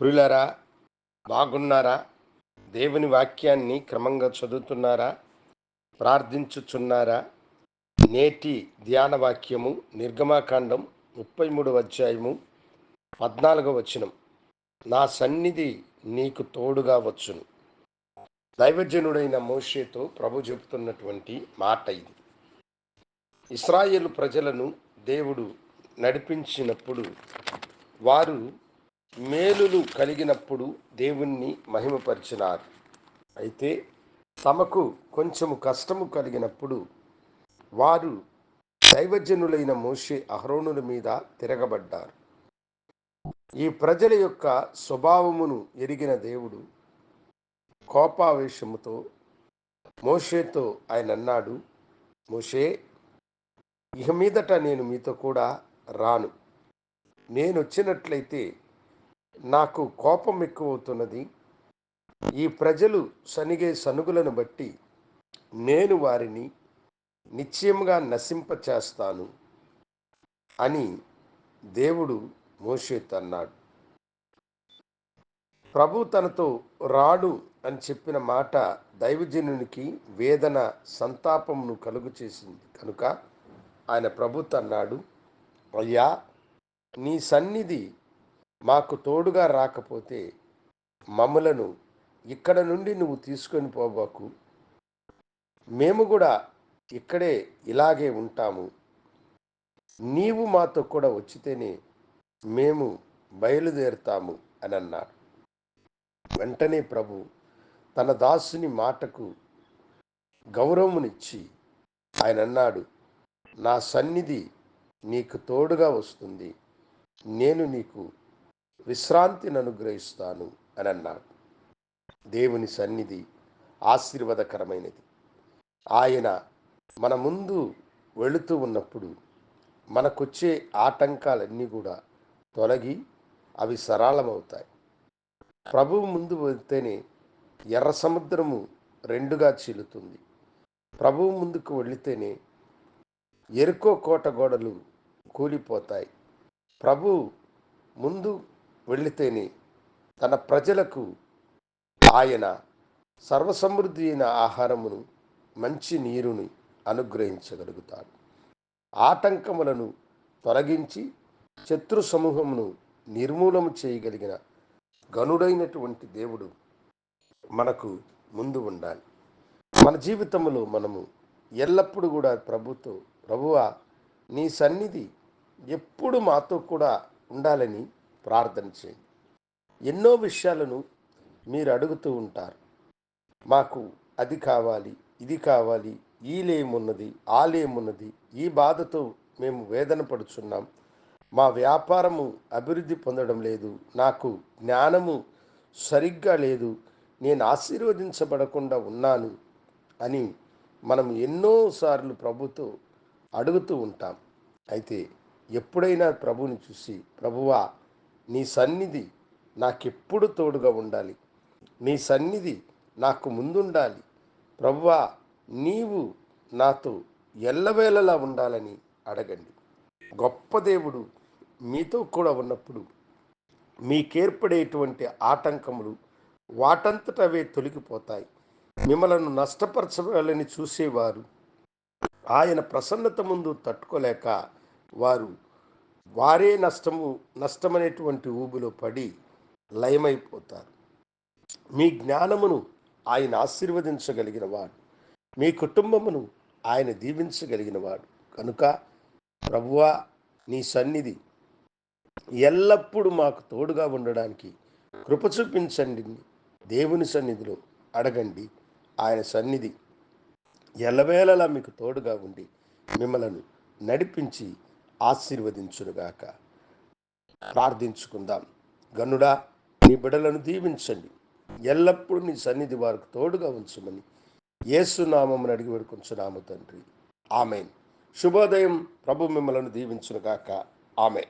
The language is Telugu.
ప్రియులరా బాగున్నారా? దేవుని వాక్యాన్ని క్రమంగా చదువుతున్నారా? ప్రార్థించుచున్నారా? నేటి ధ్యాన వాక్యము నిర్గమాకాండం ముప్పై మూడవ అధ్యాయము పద్నాలుగవ వచనం. నా సన్నిధి నీకు తోడుగా వచ్చును. దైవజనుడైన మోషేతో ప్రభు చెబుతున్నటువంటి మాట ఇది. ఇస్రాయేల్ ప్రజలను దేవుడు నడిపించినప్పుడు వారు మేలులు కలిగినప్పుడు దేవుణ్ణి మహిమపరిచినారు. అయితే తమకు కొంచెము కష్టము కలిగినప్పుడు వారు దైవజనులైన మోషే అహరోనుల మీద తిరగబడ్డారు. ఈ ప్రజల యొక్క స్వభావమును ఎరిగిన దేవుడు కోపావేశముతో మోషేతో ఆయన అన్నాడు మోషే ఇక మీదట నేను మీతో కూడా రాను. నేను వచ్చినట్లయితే నాకు కోపం ఎక్కువవుతున్నది. ఈ ప్రజలు సనిగే సనుగులను బట్టి నేను వారిని నిశ్చయంగా నశింపచేస్తాను అని దేవుడు మోషేత్ అన్నాడు ప్రభు తనతో రాడు అని చెప్పిన మాట దైవజనునికి వేదన సంతాపమును కలుగు చేసింది కనుక ఆయన ప్రభుత్ అన్నాడు అయ్యా నీ సన్నిధి మాకు తోడుగా రాకపోతే మమ్మలను ఇక్కడ నుండి నువ్వు తీసుకొని పోబాకు. మేము కూడా ఇక్కడే ఇలాగే ఉంటాము. నీవు మాతో కూడా వచ్చితేనే మేము బయలుదేరుతాము అని అన్నాడు. వెంటనే ప్రభు తన దాసుని మాటకు గౌరవమునిచ్చి ఆయన అన్నాడు నా సన్నిధి నీకు తోడుగా వస్తుంది. నేను నీకు విశ్రాంతిని అనుగ్రహిస్తాను అని అన్నాడు. దేవుని సన్నిధి ఆశీర్వాదకరమైనది. ఆయన మన ముందు వెళుతూ ఉన్నప్పుడు మనకొచ్చే ఆటంకాలన్నీ కూడా తొలగి అవి సరళమవుతాయి. ప్రభువు ముందు వెళ్తేనే ఎర్ర సముద్రము రెండుగా చీలుతుంది. ప్రభువు ముందుకు వెళితేనే ఎరుకో కోట గోడలు కూలిపోతాయి. ప్రభు ముందు వెళితేనే తన ప్రజలకు ఆయన సర్వసమృద్ధి అయిన ఆహారమును మంచి నీరుని అనుగ్రహించగలుగుతాడు. ఆటంకములను తొలగించి శత్రు సమూహమును నిర్మూలన చేయగలిగిన గనుడైనటువంటి దేవుడు మనకు ముందు ఉండాలి. మన జీవితంలో మనము ఎల్లప్పుడూ కూడా ప్రభుతో ప్రభువా నీ సన్నిధి ఎప్పుడు మాతో కూడా ఉండాలని ప్రార్థన చేయండి. ఎన్నో విషయాలను మీరు అడుగుతూ ఉంటారు. మాకు అది కావాలి ఇది కావాలి ఈ లేమున్నది ఆ లేమున్నది ఈ బాధతో మేము వేదన పడుచున్నాం. మా వ్యాపారము అభివృద్ధి పొందడం లేదు నాకు జ్ఞానము సరిగ్గా లేదు నేను ఆశీర్వదించబడకుండా ఉన్నాను అని మనం ఎన్నోసార్లు ప్రభుతో అడుగుతూ ఉంటాం. అయితే ఎప్పుడైనా ప్రభుని చూసి ప్రభువా నీ సన్నిధి నాకెప్పుడు తోడుగా ఉండాలి. నీ సన్నిధి నాకు ముందుండాలి. ప్రవ్వా నీవు నాతో ఎల్లవేళలా ఉండాలని అడగండి. గొప్ప దేవుడు మీతో కూడా ఉన్నప్పుడు మీకేర్పడేటువంటి ఆటంకములు వాటంతటవే తొలగిపోతాయి. మిమ్మలను నష్టపరచవాలని చూసేవారు. ఆయన ప్రసన్నత ముందు తట్టుకోలేక వారు వారే నష్టము నష్టమనేటువంటి ఊబిలో పడి లయమైపోతారు. మీ జ్ఞానమును ఆయన ఆశీర్వదించగలిగిన వాడు. మీ కుటుంబమును ఆయన దీవించగలిగిన వాడు. కనుక ప్రభువా నీ సన్నిధి ఎల్లప్పుడూ మాకు తోడుగా ఉండడానికి కృప చూపించండి. దేవుని సన్నిధిలో అడగండి. ఆయన సన్నిధి ఎల్లవేళలా మీకు తోడుగా ఉండి మిమ్మలను నడిపించి ఆశీర్వదించునుగాక. ప్రార్థించుకుందాం. గనుడా నీ బిడలను దీవించండి. ఎల్లప్పుడూ నీ సన్నిధి వారికి తోడుగా ఉంచమని ఏసునామం అడిగి వేడుకొంచున్నాము తండ్రి. ఆమెన్. శుభోదయం ప్రభు మిమ్మలను దీవించునుగాక. ఆమె